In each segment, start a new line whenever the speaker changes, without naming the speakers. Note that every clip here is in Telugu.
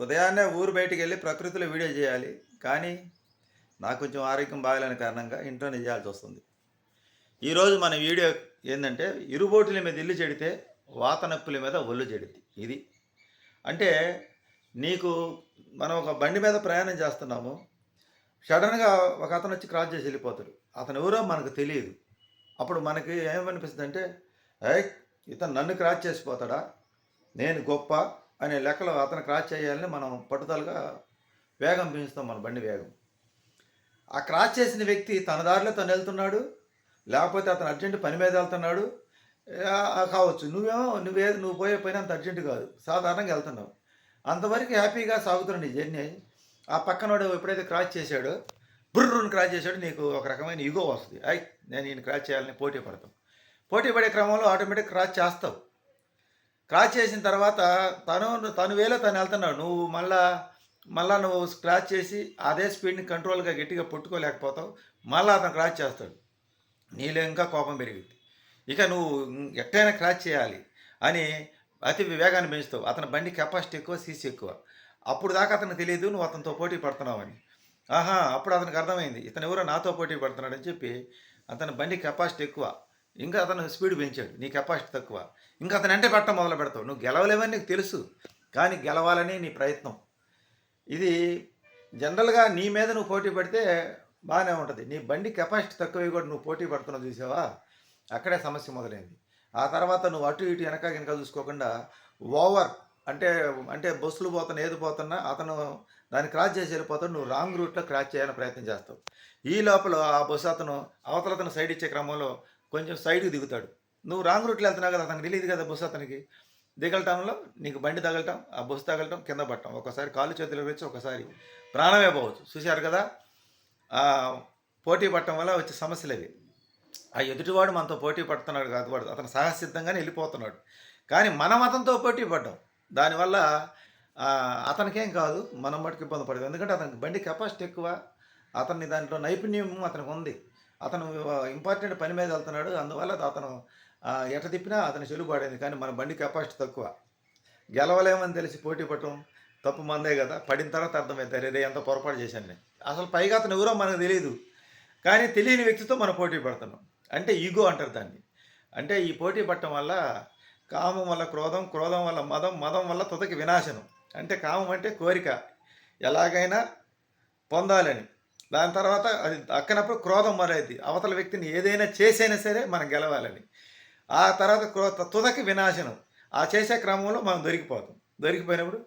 ఉదయాన్నే ఊరు బయటికి వెళ్ళి ప్రకృతిలో వీడియో చేయాలి. కానీ నాకు కొంచెం ఆరోగ్యం బాగలేని కారణంగా ఇంట్లోనే చేయాల్సి వస్తుంది. ఈరోజు మన వీడియో ఏంటంటే ఇరుబోటుల మీద ఇల్లు చెడితే వాత నొప్పుల మీద ఒళ్ళు చెడుద్ది. ఇది అంటే నీకు మనం ఒక బండి మీద ప్రయాణం చేస్తున్నాము. సడన్గా ఒక అతను వచ్చి క్రాస్ చేసి వెళ్ళిపోతాడు. అతను ఎవరో మనకు తెలియదు. అప్పుడు మనకి ఏమనిపిస్తుంది అంటే ఏయ్ ఇతను నన్ను క్రాస్ చేసిపోతాడా నేను గొప్ప అనే లెక్కలో అతను క్రాస్ చేయాలని మనం పట్టుదలగా వేగం పెంచుతాం మన బండి వేగం. ఆ క్రాస్ చేసిన వ్యక్తి తన దారిలో తను వెళ్తున్నాడు లేకపోతే అతను అర్జెంట్ పని మీద వెళ్తున్నాడు. కావచ్చు. నువ్వేమో నువ్వే నువ్వు పోయే పని అంత అర్జెంట్ కాదు. సాధారణంగా వెళ్తున్నావు అంతవరకు హ్యాపీగా సాగుతున్నాడు నీ జర్నీ. ఆ పక్కనోడు ఎప్పుడైతే క్రాస్ చేశాడో బుర్రుని క్రాస్ చేశాడు నీకు ఒక రకమైన ఈగో వస్తుంది. ఐ నేను ఈయన క్రాస్ చేయాలని పోటీ పడతాం. పోటీ పడే క్రమంలో ఆటోమేటిక్ క్రాస్ చేస్తావు. క్రాస్ చేసిన తర్వాత తను తను వేలో తను వెళ్తున్నావు నువ్వు మళ్ళా మళ్ళా నువ్వు క్రాస్ చేసి అదే స్పీడ్ని కంట్రోల్గా గట్టిగా పట్టుకోలేకపోతావు. మళ్ళీ అతను క్రాస్ చేస్తాడు. నీలో ఇంకా కోపం పెరిగింది. ఇక నువ్వు ఎట్టైనా క్రాస్ చేయాలి అని అతి వేగాన్ని పెంచుతావు. అతని బండి కెపాసిటీ ఎక్కువ సీసీ ఎక్కువ. అప్పుడు దాకా అతనికి తెలియదు నువ్వు అతనితో పోటీ పడుతున్నావని ఆహా అప్పుడు అతనికి అర్థమైంది. ఇతను ఎవరో నాతో పోటీ పడుతున్నాడని చెప్పి అతని బండి కెపాసిటీ ఎక్కువ. ఇంకా అతను స్పీడ్ పెంచాడు. నీ కెపాసిటీ తక్కువ. ఇంకా అతను అంటే పెట్టడం మొదలు పెడతావు. నువ్వు గెలవలేవని నీకు తెలుసు. కానీ గెలవాలని నీ ప్రయత్నం. ఇది జనరల్గా నీ మీద నువ్వు పోటీ పడితే బాగానే ఉంటుంది. నీ బండి కెపాసిటీ తక్కువ కూడా నువ్వు పోటీ పడుతున్నావు చూసావా? అక్కడే సమస్య మొదలైంది. ఆ తర్వాత నువ్వు అటు ఇటు వెనక వెనక చూసుకోకుండా ఓవర్ అంటే అంటే బస్సులు పోతున్నా ఏది పోతున్నా అతను దాన్ని క్రాస్ చేసి వెళ్ళిపోతాడు. నువ్వు రాంగ్ రూట్లో క్రాస్ చేయాలని ప్రయత్నం చేస్తావు. ఈ లోపల ఆ బస్సు అతను అవతల అతను సైడ్ ఇచ్చే క్రమంలో కొంచెం సైడ్కి దిగుతాడు. నువ్వు రాంగ్ రూట్లో వెళ్తున్నావు కదా అతనికి తెలియదు కదా బస్సు అతనికి. దిగలటంలో నీకు బండి తగలటం ఆ బస్సు తగలటం కింద పట్టడం. ఒకసారి కాళ్ళు చేతులు వచ్చి ఒకసారి ప్రాణమే పోవచ్చు. చూశారు కదా? ఆ పోటీ పట్టడం వల్ల వచ్చే సమస్యలు అవి. ఆ ఎదుటివాడు మనతో పోటీ పడుతున్నాడు కాదు వాడు అతను సహసిద్ధంగానే వెళ్ళిపోతున్నాడు. కానీ మనం అతనితో పోటీ పడ్డాం. దానివల్ల అతనికేం కాదు మనం మటుకు ఇబ్బంది పడదు. ఎందుకంటే అతనికి బండి కెపాసిటీ ఎక్కువ. అతన్ని దాంట్లో నైపుణ్యం అతనికి ఉంది. అతను ఇంపార్టెంట్ పని మీద వెళ్తున్నాడు. అందువల్ల అతను ఎట తిప్పినా అతను చెలుబాడైంది కానీ మన బండి కెపాసిటీ తక్కువ. గెలవలేమని తెలిసి పోటీ పడటం తప్పు మందే కదా. పడిన తర్వాత అర్థమైంది. రే ఎంత పొరపాటు చేశాను నేను. అసలు పైగా అతను ఎవరో మనకు తెలియదు కానీ తెలియని వ్యక్తితో మనం పోటీ పడుతున్నాం. అంటే ఈగో అంటారు దాన్ని. అంటే ఈ పోటీ పడటం వల్ల కామం వల్ల క్రోధం క్రోధం వల్ల మదం మదం వల్ల తుదకి వినాశనం. అంటే కామం అంటే కోరిక. ఎలాగైనా పొందాలని. దాని తర్వాత అది అక్కనప్పుడు క్రోధం మొదలైంది అవతల వ్యక్తిని ఏదైనా చేసైనా సరే మనం గెలవాలని. ఆ తర్వాత క్రో తుదకి వినాశనం. ఆ చేసే క్రమంలో మనం దొరికిపోతాం. దొరికిపోయినప్పుడు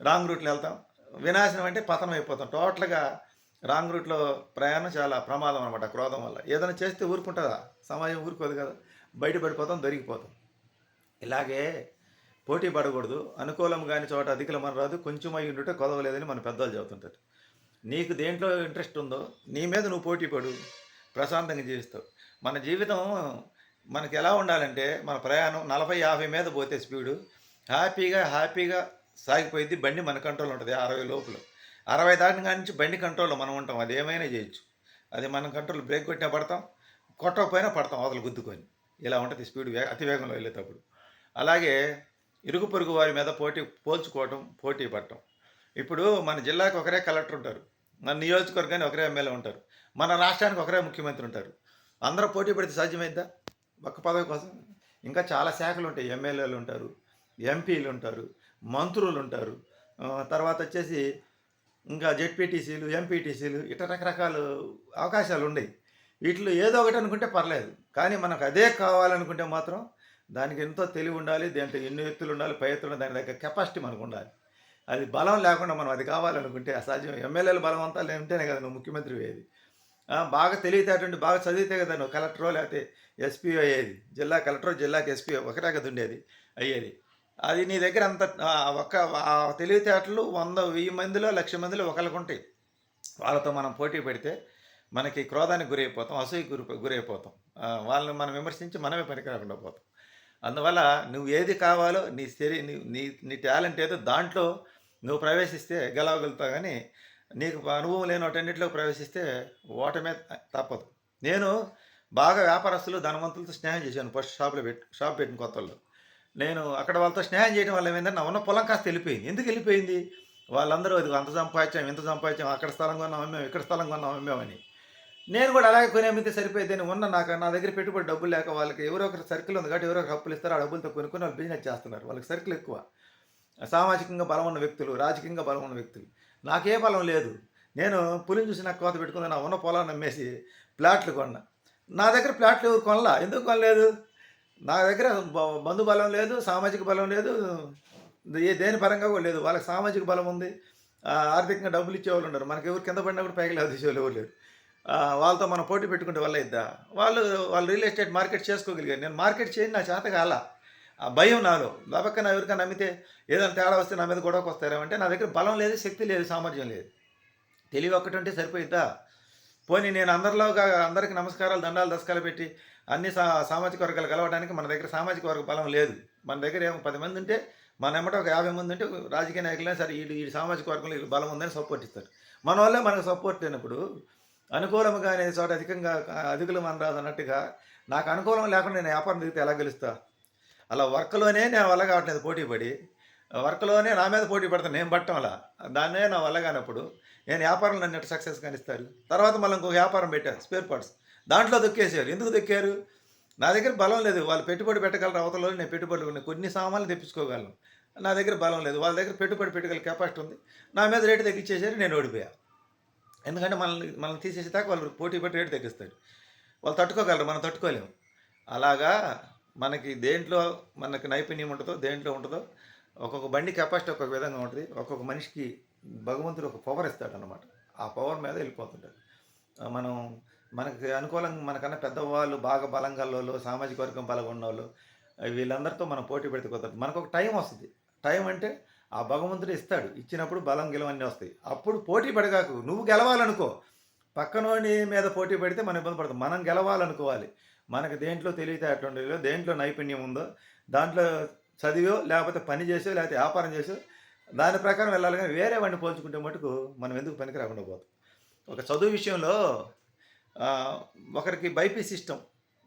రాంగ్ రూట్లో వెళ్తాం. వినాశనం అంటే పతనం అయిపోతాం. టోటల్గా రాంగ్ రూట్లో ప్రయాణం చాలా ప్రమాదం అనమాట క్రోధం వల్ల. ఏదైనా చేస్తే ఊరుకుంటుందా? సమాజం ఊరుకోదు కదా. బయటపడిపోతాం దొరికిపోతాం. ఇలాగే పోటీ పడకూడదు. అనుకూలం కాని చోట అధికలం రాదు. కొంచెం అయి ఉంటే కొదవలేదని మన పెద్దలు చెబుతుంటారు. నీకు దేంట్లో ఇంట్రెస్ట్ ఉందో నీ మీద నువ్వు పోటీ పడు ప్రశాంతంగా జీవిస్తావు. మన జీవితం మనకి ఎలా ఉండాలంటే మన ప్రయాణం నలభై యాభై మీద పోతే స్పీడు. హ్యాపీగా హ్యాపీగా సాగిపోయింది బండి మన కంట్రోల్ ఉంటుంది అరవై లోపల. అరవై దాటిన నుంచి బండి కంట్రోల్లో మనం ఉంటాం అది ఏమైనా చేయొచ్చు. అది మనం కంట్రోల్ బ్రేక్ కొట్టినా పడతాం కొట్టకపోయినా పడతాం అవతల గుద్దుకొని. ఇలా ఉంటుంది స్పీడ్ వే అతి వేగంలో వెళ్ళేటప్పుడు. అలాగే ఇరుగు పొరుగు వారి మీద పోటీ పోల్చుకోవటం పోటీ పడటం ఇప్పుడు మన జిల్లాకు ఒకరే కలెక్టర్ ఉంటారు. మన నియోజకవర్గానికి ఒకరే ఎమ్మెల్యే ఉంటారు. మన రాష్ట్రానికి ఒకరే ముఖ్యమంత్రి ఉంటారు. అందరూ పోటీ పడితే సాధ్యమైద్దా? ఒక్క పదవి కోసం. ఇంకా చాలా శాఖలు ఉంటాయి. ఎమ్మెల్యేలు ఉంటారు ఎంపీలు ఉంటారు మంత్రులు ఉంటారు. తర్వాత వచ్చేసి ఇంకా జెడ్పీటీసీలు ఎంపీటీసీలు ఇట్లా రకరకాల అవకాశాలు ఉన్నాయి వీటిలో ఏదో ఒకటి అనుకుంటే పర్లేదు. కానీ మనకు అదే కావాలనుకుంటే మాత్రం దానికి ఎంతో తెలివి ఉండాలి దాంట్లో ఎన్ని ఎత్తులు ఉండాలి పై ఎత్తులు దాని దగ్గర కెపాసిటీ మనకు ఉండాలి. అది బలం లేకుండా మనం అది కావాలనుకుంటే అసాధ్యం. ఎమ్మెల్యేల బలం అంతా ఉంటేనే కదా నువ్వు ముఖ్యమంత్రి అయ్యేది. బాగా తెలివితేటండి బాగా చదివితే కదా నువ్వు కలెక్టరో లేకపోతే ఎస్పీ అయ్యేది. జిల్లా కలెక్టర్ జిల్లాకి ఎస్పీ ఒకటే కదా ఉండేది అయ్యేది. అది నీ దగ్గర అంత ఒక్క ఒక తెలివితేటలు వంద వెయ్యి మందిలో లక్ష మందిలో ఒకరికి ఉంటాయి. వాళ్ళతో మనం పోటీ పెడితే మనకి క్రోధానికి గురైపోతాం అసూయ గురి గురైపోతాం. వాళ్ళని మనం విమర్శించి మనమే పనికిరాకుండా పోతాం. అందువల్ల నువ్వు ఏది కావాలో నీ శరీ నీ నీ నీ టాలెంట్ ఏదో దాంట్లో నువ్వు ప్రవేశిస్తే గెలవగలుగుతావు కానీ నీకు అనుభవం లేని వాటన్నిటిలోకి ప్రవేశిస్తే ఓటమే తప్పదు. నేను బాగా వ్యాపారస్తులు ధనవంతులతో స్నేహం చేశాను ఫస్ట్ షాప్లో పెట్టి షాప్ పెట్టిన కొత్తల్లో. నేను అక్కడ వాళ్ళతో స్నేహం చేయడం వల్ల ఏమైందంటే నా ఉన్న పొలం కాస్త వెళ్ళిపోయింది. ఎందుకు వెళ్ళిపోయింది? వాళ్ళందరూ ఇది అంత సంపాదించాం ఇంత సంపాదించాం అక్కడ స్థలం కొన్నాం అమ్మాం ఇక్కడ స్థలం కొన్నాం అమ్మామని నేను కూడా అలాగే కొనేమితే అమ్మితే సరిపోయింది. ఉన్న నాకు నా దగ్గర పెట్టుబడి డబ్బులు లేక వాళ్ళకి ఎవరో ఒకరు సర్కిల్ ఉంది కాబట్టి ఎవరో ఒకరు అప్పులు ఇస్తారు. ఆ డబ్బులతో కొనుక్కొని వాళ్ళు బిజినెస్ చేస్తున్నారు. వాళ్ళకి సర్కిల్ ఎక్కువ. సామాజికంగా బలం ఉన్న వ్యక్తులు రాజకీయంగా బలం ఉన్న వ్యక్తులు. నాకే బలం లేదు. నేను పులిని చూసి నాకు కోత పెట్టుకుని నా ఉన్న పొలాన్ని అమ్మేసి ప్లాట్లు కొన్నా. నా దగ్గర ప్లాట్లు ఎవరు కొనలా. ఎందుకు కొనలేదు? నా దగ్గర బంధు బలం లేదు సామాజిక బలం లేదు. ఏ దేని పరంగా కూడా లేదు. వాళ్ళకి సామాజిక బలం ఉంది. ఆర్థికంగా డబ్బులు ఇచ్చేవాళ్ళు ఉన్నారు మనకి ఎవరు కింద పడినా కూడా పైకి లేదు తీసేవాళ్ళు ఎవరు లేరు. వాళ్ళతో మనం పోటీ పెట్టుకుంటే వల్ల ఇద్దా వాళ్ళు వాళ్ళు రియల్ ఎస్టేట్ మార్కెట్ చేసుకోగలిగారు. నేను మార్కెట్ చేయని నా చేత కాలా. ఆ భయం నాలో. లేపక్క నా ఎవరికైనా నమ్మితే ఏదైనా తేడా వస్తే నా మీద గొడవకు వస్తారేమంటే నా దగ్గర బలం లేదు శక్తి లేదు సామర్థ్యం లేదు. తెలివి ఒక్కటి ఉంటే సరిపోయిద్దా? పోనీ నేను అందరిలోగా అందరికి నమస్కారాలు దండాలు దశకాలు పెట్టి అన్ని సా సామాజిక వర్గాలు కలవడానికి మన దగ్గర సామాజిక వర్గ బలం లేదు. మన దగ్గర ఏమో పది మంది ఉంటే మన ఎమ్మట ఒక యాభై మంది ఉంటే రాజకీయ నాయకులైనా సరే ఈ ఈ సామాజిక వర్గంలో వీళ్ళకి బలం ఉందని సపోర్ట్ ఇస్తారు. మన వల్లే మనకు సపోర్ట్ లేనప్పుడు అనుకూలంగా అనే చోట అధికంగా అధికులు మన రాదు అన్నట్టుగా నాకు అనుకూలం లేకుండా నేను వ్యాపారం దిగితే ఎలా గెలుస్తా? అలా వర్క్లోనే నేను వల్ల కావట్లేదు పోటీ పడి వర్క్లోనే నా మీద పోటీ పడతాను నేను పట్టడం అలా. దాన్నే నా వల్ల కానప్పుడు నేను వ్యాపారం నన్ను సక్సెస్ కానిస్తారు? తర్వాత మళ్ళీ ఇంకొక వ్యాపారం పెట్టారు స్పేర్ పార్ట్స్ దాంట్లో దొక్కేసారు ఎందుకు దొక్కారు? నా దగ్గర బలం లేదు. వాళ్ళు పెట్టుబడి పెట్టగలరు అవతల నేను పెట్టుబడులు కొన్ని సామాన్లు తెప్పించుకోగలను. నా దగ్గర బలం లేదు. వాళ్ళ దగ్గర పెట్టుబడి పెట్టగల కెపాసిటీ ఉంది. నా మీద రేటు తగ్గించేసారు నేను ఓడిపోయా. ఎందుకంటే మనల్ని మనల్ని తీసేసేదాకా వాళ్ళు పోటీ పెట్టి రేటు తగ్గిస్తారు. వాళ్ళు తట్టుకోగలరు మనం తట్టుకోలేము. అలాగా మనకి దేంట్లో మనకి నైపుణ్యం ఉంటుందో దేంట్లో ఉంటుందో ఒక్కొక్క బండి కెపాసిటీ ఒక్కొక్క విధంగా ఉంటుంది. ఒక్కొక్క మనిషికి భగవంతుడు ఒక పవర్ ఇస్తాడు అనమాట ఆ పవర్ మీద వెళ్ళిపోతుంటాడు. మనం మనకి అనుకూలంగా మనకన్నా పెద్దవాళ్ళు బాగా బలంగా వాళ్ళు సామాజిక వర్గం బలంగా ఉన్నవాళ్ళు వీళ్ళందరితో మనం పోటీ పెడితే కుదరదు. మనకు ఒక టైం వస్తుంది. టైం అంటే ఆ భగవంతుడు ఇస్తాడు. ఇచ్చినప్పుడు బలం గెలవన్నీ వస్తాయి. అప్పుడు పోటీ పడగాకు నువ్వు గెలవాలనుకో పక్కనోని మీద పోటీ పెడితే మనం ఇబ్బంది పడుతుంది మనం గెలవాలనుకోవాలి. మనకు దేంట్లో తెలివితే ఉండేదో దేంట్లో నైపుణ్యం ఉందో దాంట్లో చదివో లేకపోతే పని చేసో లేకపోతే వ్యాపారం చేసో దాని ప్రకారం వెళ్ళాలి కానీ వేరే వాడిని పోల్చుకుంటే మటుకు మనం ఎందుకు పనికి రాకుండా పోతాం? ఒక చదువు విషయంలో ఒకరికి బైపీసీ ఇష్టం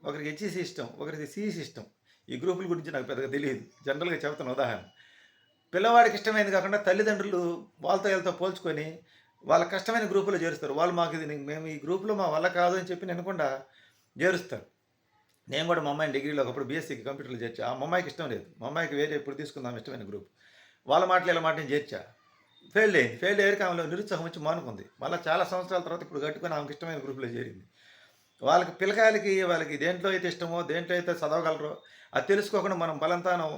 ఒకరికి హెచ్ఈ ఇష్టం ఒకరికి సి ఇష్టం ఈ గ్రూపుల గురించి నాకు పెద్దగా తెలియదు. జనరల్గా చెబుతాను ఉదాహరణ. పిల్లవాడికి ఇష్టమైంది కాకుండా తల్లిదండ్రులు వాళ్ళతో వీళ్ళతో పోల్చుకొని వాళ్ళ కష్టమైన గ్రూపులో చేరుస్తారు. వాళ్ళు మాకు ఇది మేము ఈ గ్రూపులో మా వల్ల కాదు అని చెప్పి నెనకుండా చేరుస్తారు. నేను కూడా మా అమ్మాయిని డిగ్రీలో ఒకప్పుడు బీఎస్సీకి కంప్యూటర్లో చేర్చా. మా అమ్మాయికి ఇష్టం లేదు. మా అమ్మాయికి వేరే ఎప్పుడు తీసుకుందాం ఇష్టమైన గ్రూప్ వాళ్ళ మాటలు ఇలా మాట నేను చేర్చా. ఫెయిల్ అయింది. ఫెయిల్ అయ్యాక ఆమెలో నిరుత్సాహం వచ్చి మానుకుంది. మళ్ళీ చాలా సంవత్సరాల తర్వాత ఇప్పుడు కట్టుకొని ఆమెకి ఇష్టమైన గ్రూప్లో చేరింది. వాళ్ళకి పిల్లకాయలకి వాళ్ళకి దేంట్లో అయితే ఇష్టమో దేంట్లో అయితే చదవగలరో అది తెలుసుకోకుండా మనం బలంతానం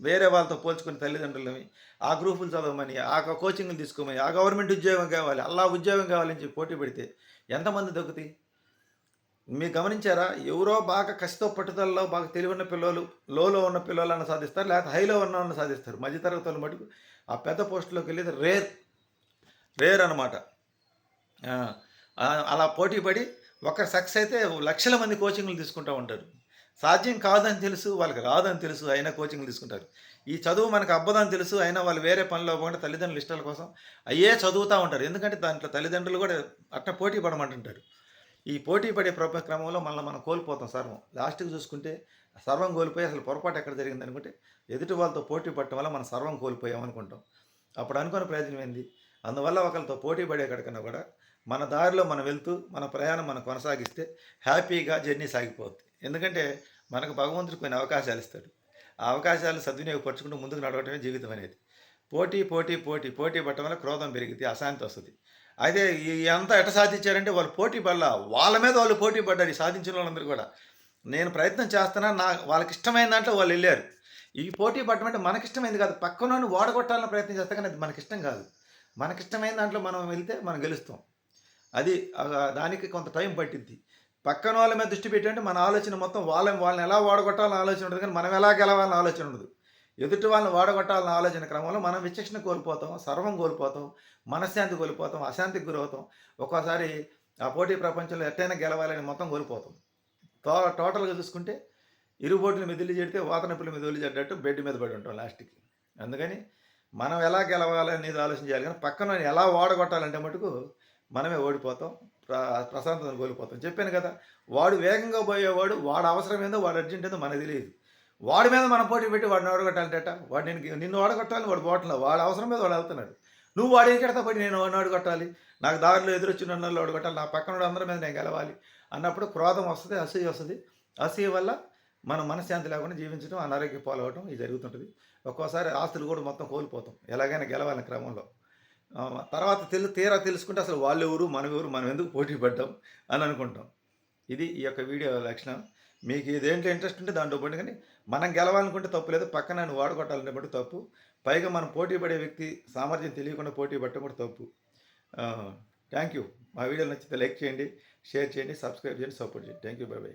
వేరే వాళ్ళతో పోల్చుకుని తల్లిదండ్రులని ఆ గ్రూపులు చదవమని ఆ కోచింగ్లు తీసుకోమని ఆ గవర్నమెంట్ ఉద్యోగం కావాలి అలా ఉద్యోగం కావాలని చెప్పి పోటీ పెడితే ఎంతమంది దొక్కుతాయి? మీరు గమనించారా? ఎవరో బాగా కసితో పట్టుదలలో బాగా తెలివి ఉన్న పిల్లలు లోలో ఉన్న పిల్లలను సాధిస్తారు లేకపోతే హైలో ఉన్న వాళ్ళని సాధిస్తారు. మధ్యతరగతి వాళ్ళు మటుకు ఆ పెద్ద పోస్టులోకి వెళ్ళేది రేర్. రేర్ అనమాట అలా పోటీ పడి ఒకరు సక్సెస్ అయితే లక్షల మంది కోచింగ్లు తీసుకుంటూ ఉంటారు. సాధ్యం కాదని తెలుసు వాళ్ళకి రాదని తెలుసు అయినా కోచింగ్లు తీసుకుంటారు. ఈ చదువు మనకు అబ్బదని తెలుసు అయినా వాళ్ళు వేరే పనిలో పోకుండా తల్లిదండ్రుల ఇష్టాల కోసం అయ్యే చదువుతూ ఉంటారు. ఎందుకంటే దాంట్లో తల్లిదండ్రులు కూడా అట్ట పోటీ పడమంటుంటారు. ఈ పోటీ పడే ప్రభ క్రమంలో మనల్ని మనం కోల్పోతాం సర్వం. లాస్ట్కి చూసుకుంటే సర్వం కోల్పోయి అసలు పొరపాటు ఎక్కడ జరిగింది అనుకుంటే ఎదుటి వాళ్ళతో పోటీ పడటం వల్ల మనం సర్వం కోల్పోయాం అనుకుంటాం. అప్పుడు అనుకున్న ప్రయోజనం ఏంది? అందువల్ల ఒకరితో పోటీ పడే కూడా మన దారిలో మనం వెళ్తూ మన ప్రయాణం మనం కొనసాగిస్తే హ్యాపీగా జర్నీ సాగిపోద్ది. ఎందుకంటే మనకు భగవంతుడు కొన్ని అవకాశాలు ఇస్తాడు. ఆ అవకాశాలు సద్వినియోగపరచుకుంటూ ముందుకు నడవటమే జీవితం అనేది. పోటీ పోటీ పోటీ పోటీ పట్టడం వల్ల క్రోధం పెరిగితే అశాంతి వస్తుంది. అయితే ఈ అంతా ఎట సాధించారంటే వాళ్ళు పోటీ పడలా వాళ్ళ మీద వాళ్ళు పోటీ పడ్డారు ఈ సాధించిన వాళ్ళందరూ కూడా. నేను ప్రయత్నం చేస్తున్నా నా వాళ్ళకి ఇష్టమైన దాంట్లో వాళ్ళు వెళ్ళారు. ఈ పోటీ పడటం అంటే మనకి ఇష్టమైంది కాదు. పక్కన ఓడగొట్టాలని ప్రయత్నం చేస్తా కానీ అది మనకి ఇష్టం కాదు. మనకి ఇష్టమైన దాంట్లో మనం వెళ్తే మనం గెలుస్తాం. అది దానికి కొంత టైం పట్టింది పక్కన వాళ్ళ మీద దృష్టి పెట్టంటే మన ఆలోచన మొత్తం వాళ్ళని వాళ్ళని ఎలా ఓడగొట్టాలని ఆలోచన ఉండదు కానీ మనం ఎలా గెలవాలని ఆలోచన ఉండదు. ఎదుటి వాళ్ళని వాడగొట్టాలన్న ఆలోచన క్రమంలో మనం విచక్షణ కోల్పోతాం సర్వం కోల్పోతాం మనశ్శాంతి కోల్పోతాం అశాంతికి గురవుతాం. ఒక్కోసారి ఆ పోటీ ప్రపంచంలో ఎట్టైనా గెలవాలని మొత్తం కోల్పోతాం. టో టోటల్గా చూసుకుంటే ఇరు బోట్ల చెడితే వాత మెదిలి చెడ్డట్టు బెడ్ మీద పడి ఉంటాం లాస్ట్కి. అందుకని మనం ఎలా గెలవాలనేది ఆలోచించాలి కానీ పక్కన ఎలా ఓడగొట్టాలంటే మటుకు మనమే ఓడిపోతాం ప్ర ప్రశాంతతను కోల్పోతాం. చెప్పాను కదా వాడు వేగంగా పోయేవాడు వాడు అవసరం ఏందో వాడు అర్జెంట్ ఏందో మనకు తెలియదు. వాడి మీద మనం పోటీ పెట్టి వాడిని ఓడగొట్టాలంటేట వాడు నేను నిన్ను ఓడగొట్టాలని వాడు పోవట్లేదు వాడు అవసరం మీద వాడు వెళ్తున్నాడు. నువ్వు వాడు ఎక్కడతా పడి నేను వాడిని కొట్టాలి నాకు దారిలో ఎదురొచ్చిన నన్ను ఓడగొట్టాలి. నా పక్కన అందరి మీద నేను గెలవాలి. అన్నప్పుడు క్రోధం వస్తుంది అసూయ వస్తుంది. అసూయ వల్ల మనం మనశ్శాంతి లేకుండా జీవించడం అనారోగ్య పాలవడం ఇది జరుగుతుంటుంది. ఒక్కోసారి ఆస్తులు కూడా మొత్తం కోల్పోతాం. ఎలాగైనా గెలవాలని క్రమంలో. తర్వాత తెలు తీరా తెలుసుకుంటే అసలు వాళ్ళెవరు మనమెవరు మనం ఎవరు మనం ఎందుకు పోటీ పడ్డాం అని అనుకుంటాం. ఇది ఈ యొక్క వీడియో లక్షణం. మీకు ఇదేంట్లో ఇంట్రెస్ట్ ఉంటే దాంట్లో పోండి. కానీ మనం గెలవాలనుకుంటే తప్పు లేదు. పక్కన నన్ను వాడుకోవటాలంటే మటు తప్పు. పైగా మనం పోటీ పడే వ్యక్తి సామర్థ్యం తెలియకుండా పోటీ పట్టడం కూడా తప్పు. థ్యాంక్ యూ మా వీడియో నచ్చితే లైక్ చేయండి షేర్ చేయండి సబ్స్క్రైబ్ చేయండి సపోర్ట్ చేయండి. Thank you bye bye